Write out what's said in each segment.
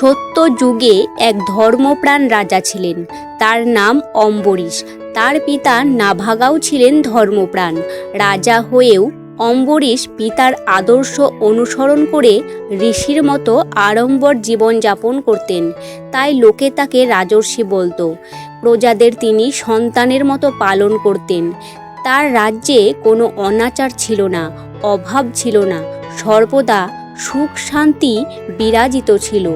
সত্য যুগে এক ধর্মপ্রাণ রাজা ছিলেন। তার নাম অম্বরীশ। তার পিতা নাভাগাও ছিলেন ধর্মপ্রাণ। রাজা হয়েও অম্বরীশ পিতার আদর্শ অনুসরণ করে ঋষির মতো আড়ম্বর জীবনযাপন করতেন। তাই লোকে তাকে রাজর্ষি বলতো। প্রজাদের তিনি সন্তানের মতো পালন করতেন। তার রাজ্যে কোনো অনাচার ছিল না, অভাব ছিল না। সর্বদা সুখ শান্তি বিরাজিত ছিল।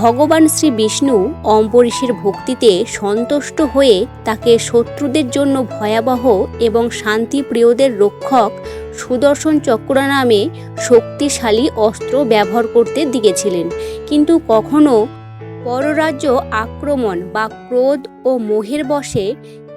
ভগবান শ্রী বিষ্ণু অম্বরীশের ভক্তিতে সন্তুষ্ট হয়ে তাকে শত্রুদের জন্য ভয়াবহ এবং শান্তিপ্রিয়দের রক্ষক সুদর্শন চক্র নামে শক্তিশালী অস্ত্র ব্যবহার করতে দিয়েছিলেন। কিন্তু কখনো পররাজ্য আক্রমণ বা ক্রোধ ও মোহের বশে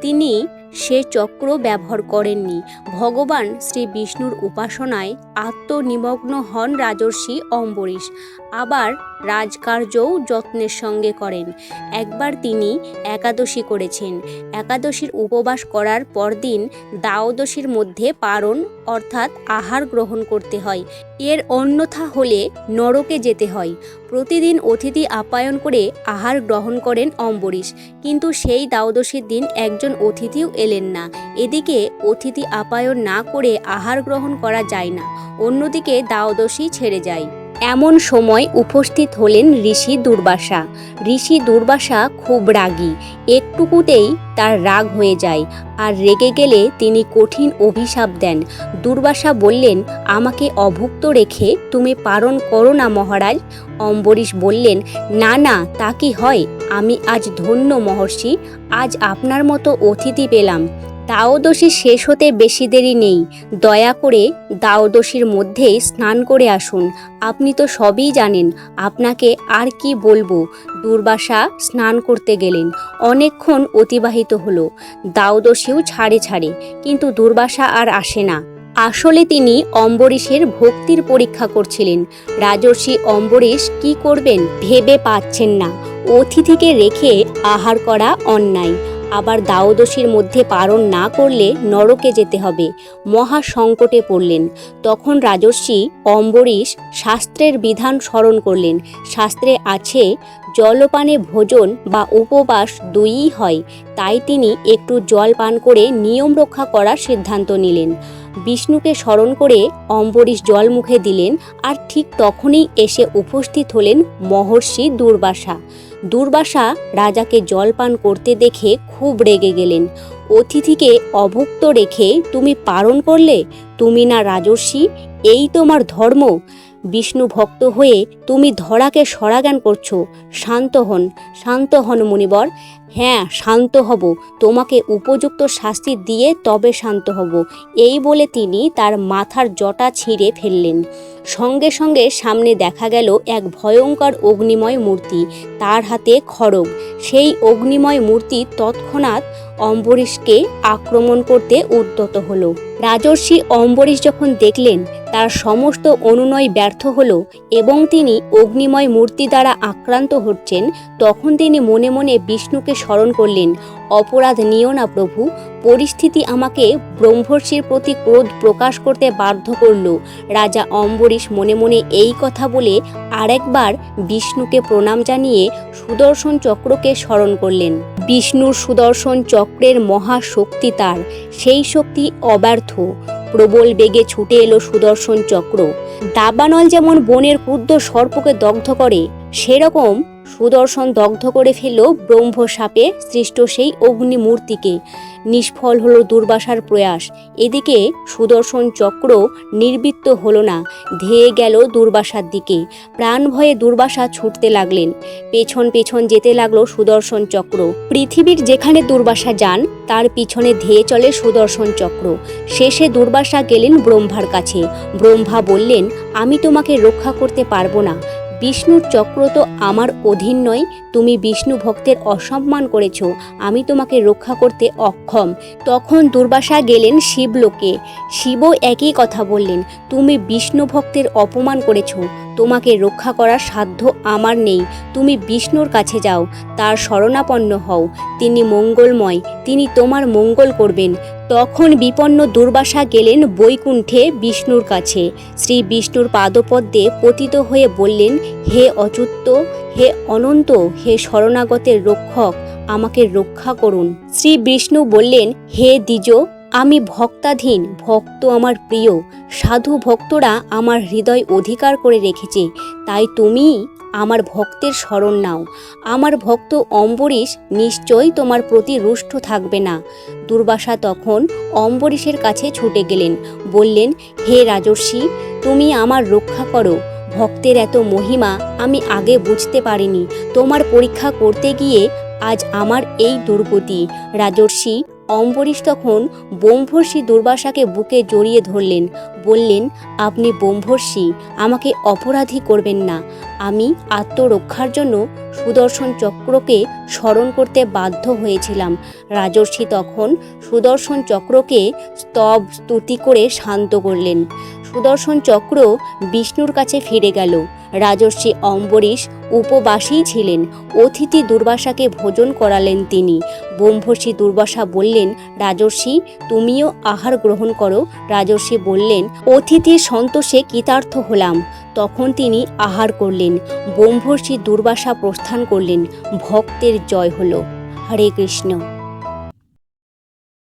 তিনি সে চক্র ব্যবহার করেননি। ভগবান শ্রী বিষ্ণুর উপাসনায় আত্মনিমগ্ন হন রাজর্ষি অম্বরীশ। আবার রাজকার্যও যত্নের সঙ্গে করেন। একবার তিনি একাদশী করেছেন। একাদশীর উপবাস করার পরদিন দ্বাদশীর মধ্যে পারণ অর্থাৎ আহার গ্রহণ করতে হয়। এর অন্যথা হলে নরকে যেতে হয়। প্রতিদিন অতিথি আপ্যায়ন করে আহার গ্রহণ করেন অম্বরীশ। কিন্তু সেই দ্বাদশীর দিন একজন অতিথিও এলেন না। এদিকে অতিথি আপ্যায়ন না করে আহার গ্রহণ করা যায় না। অন্যদিকে দ্বাদশী ছেড়ে যায়। এমন সময় উপস্থিত হলেন ঋষি দুর্বাসা। ঋষি দুর্বাসা খুব রাগী। একটুকুতেই তার রাগ হয়ে যায় আর রেগে গেলে তিনি কঠিন অভিশাপ দেন। দুর্বাসা বললেন, আমাকে অভুক্ত রেখে তুমি পালন করো না মহারাজ। অম্বরীশ বললেন, না না, তা কি হয়? আমি আজ ধন্য মহর্ষি, আজ আপনার মতো অতিথি পেলাম। দ্বাদশী শেষ হতে বেশি দেরি নেই। দয়া করে দ্বাদশীর মধ্যেই স্নান করে আসুন। আপনি তো সবই জানেন, আপনাকে আর কি বলব? দুর্বাসা স্নান করতে গেলেন, অনেকক্ষণ অতিবাহিত হলো। দ্বাদশীও ছাড়ে ছাড়ে, কিন্তু দুর্বাসা আর আসে না। আসলে তিনি অম্বরীশের ভক্তির পরীক্ষা করছিলেন। রাজর্ষি অম্বরীশ কি করবেন ভেবে পাচ্ছেন না। অতিথিকে রেখে আহার করা অন্যায়। আবার দাওদশীর মধ্যে পালন না করলে নরকে যেতে হবে। মহা সংকটে পড়লেন। তখন রাজর্ষি অম্বরীশ শাস্ত্রের বিধান স্মরণ করলেন। শাস্ত্রে আছে, জলপানে ভোজন বা উপবাস দুইই হয়। তাই তিনি একটু জল পান করে নিয়ম রক্ষা করার সিদ্ধান্ত নিলেন। বিষ্ণুকে স্মরণ করে অম্বরীশ জল মুখে দিলেন আর ঠিক তখনই এসে উপস্থিত হলেন মহর্ষি দুর্বাসা। দুর্বাসা রাজাকে জল পান করতে দেখে খুব রেগে গেলেন। অতিথিকে অভুক্ত রেখে, তুমি পালন করলে? তুমি না রাজর্ষি? এই তোমার ধর্ম। বিষ্ণু ভক্ত হয়ে তুমি ধরাকে সরাগান করছ। শান্ত হন শান্ত হন মুনিবর। হ্যাঁ শান্ত হব। তোমাকে উপযুক্ত শাস্তি দিয়ে তবে শান্ত হব। এই বলে তিনি তার মাথার জটা ছিঁড়ে ফেললেন। সঙ্গে সঙ্গে সামনে দেখা গেল এক ভয়ঙ্কর অগ্নিময় মূর্তি, তার হাতে খড়গ। সেই অগ্নিময় মূর্তি তৎক্ষণাৎ অম্বরীশকে আক্রমণ করতে উদ্যত হলো। রাজর্ষি অম্বরীশ যখন দেখলেন, তার সমস্ত অনুনয় ব্যর্থ হল এবং তিনি অগ্নিময় মূর্তি দ্বারা আক্রান্ত হচ্ছেন, তখন তিনি মনে মনে বিষ্ণুকে স্মরণ করলেন অপরাধ নিও না প্রভু। পরিস্থিতি আমাকে ব্রহ্মর্ষির প্রতি ক্রোধ প্রকাশ করতে বাধ্য করল। রাজা অম্বরীশ মনে মনে এই কথা বলে আরেকবার বিষ্ণুকে প্রণাম জানিয়ে সুদর্শন চক্রকে স্মরণ করলেন। বিষ্ণুর সুদর্শন চক্রের মহাশক্তি তার, সেই শক্তি অব্যর্থ। প্রবল বেগে ছুটে এলো সুদর্শন চক্র। দাবানল যেমন বনের ক্রুদ্ধ সর্পকে দগ্ধ করে, সেরকম সুদর্শন দগ্ধ করে ফেলল ব্রহ্মসাপে সৃষ্ট সেই অগ্নিমূর্তিকে। নিষ্ফল হলো দুর্বাসার প্রয়াস। এদিকে সুদর্শন চক্র নির্বৃত্ত হলো না, ধেয়ে গেল দুর্বাসার দিকে। প্রাণ ভয়ে দুর্বাসা ছুটতে লাগলেন। পেছন পেছন যেতে লাগল সুদর্শন চক্র। পৃথিবীর যেখানে দুর্বাসা যান, তার পিছনে ধেয়ে চলে সুদর্শন চক্র। শেষে দুর্বাসা গেলেন ব্রহ্মার কাছে। ব্রহ্মা বললেন, আমি তোমাকে রক্ষা করতে পারব না। বিষ্ণুর চক্র তো আমার অধীন নয়, তুমি বিষ্ণু ভক্তের অসম্মান করেছ, আমি তোমাকে রক্ষা করতে অক্ষম। তখন দুর্বাসা গেলেন শিবলোকে। শিবও একই কথা বললেন, তুমি বিষ্ণু ভক্তের অপমান করেছ তোমাকে রক্ষা করার সাধ্য আমার নেই। তুমি বিষ্ণুর কাছে যাও, তার শরণাপন্ন হও। তিনি মঙ্গলময়, তিনি তোমার মঙ্গল করবেন। তখন বিপন্ন দুর্বাসা গেলেন বৈকুণ্ঠে বিষ্ণুর কাছে। শ্রী বিষ্ণুর পাদপদ্মে পতিত হয়ে বললেন, হে অচ্যুত, হে অনন্ত, হে শরণাগতের রক্ষক, আমাকে রক্ষা করুন। শ্রী বিষ্ণু বললেন, হে দ্বিজ আমি ভক্তাধীন ভক্ত আমার প্রিয়। সাধু ভক্তরা আমার হৃদয় অধিকার করে রেখেছে। তাই তুমি আমার ভক্তের স্মরণ নাও। আমার ভক্ত অম্বরীশ নিশ্চয়ই তোমার প্রতি রুষ্ট থাকবে না। দুর্বাসা তখন অম্বরীশের কাছে ছুটে গেলেন। বললেন, হে রাজর্ষি, তুমি আমার রক্ষা করো। ভক্তের এত মহিমা আমি আগে বুঝতে পারিনি। তোমার পরীক্ষা করতে গিয়ে আজ আমার এই দুর্গতি। রাজর্ষি অম্বরীশ তখন বোমভর্ষি দুর্বাসাকে বুকে জড়িয়ে ধরলেন, বললেন, আপনি বোমভর্ষি আমাকে অপরাধী করবেন না। আমি আত্মরক্ষার জন্য সুদর্শন চক্রকে স্মরণ করতে বাধ্য হয়েছিলাম। রাজর্ষি তখন সুদর্শন চক্রকে স্তব স্তুতি করে শান্ত করলেন। সুদর্শন চক্র বিষ্ণুর কাছে ফিরে গেল। রাজর্ষি অম্বরীশ উপবাসী ছিলেন। অতিথি দুর্বাসাকে ভোজন করালেন তিনি। ব্রহ্মর্ষি দুর্বাসা বললেন, রাজর্ষি, তুমিও আহার গ্রহণ করো। রাজর্ষি বললেন, অতিথির সন্তোষে কৃতার্থ হলাম। তখন তিনি আহার করলেন। ব্রহ্মর্ষি দুর্বাসা প্রস্থান করলেন। ভক্তের জয় হলো। হরে কৃষ্ণ।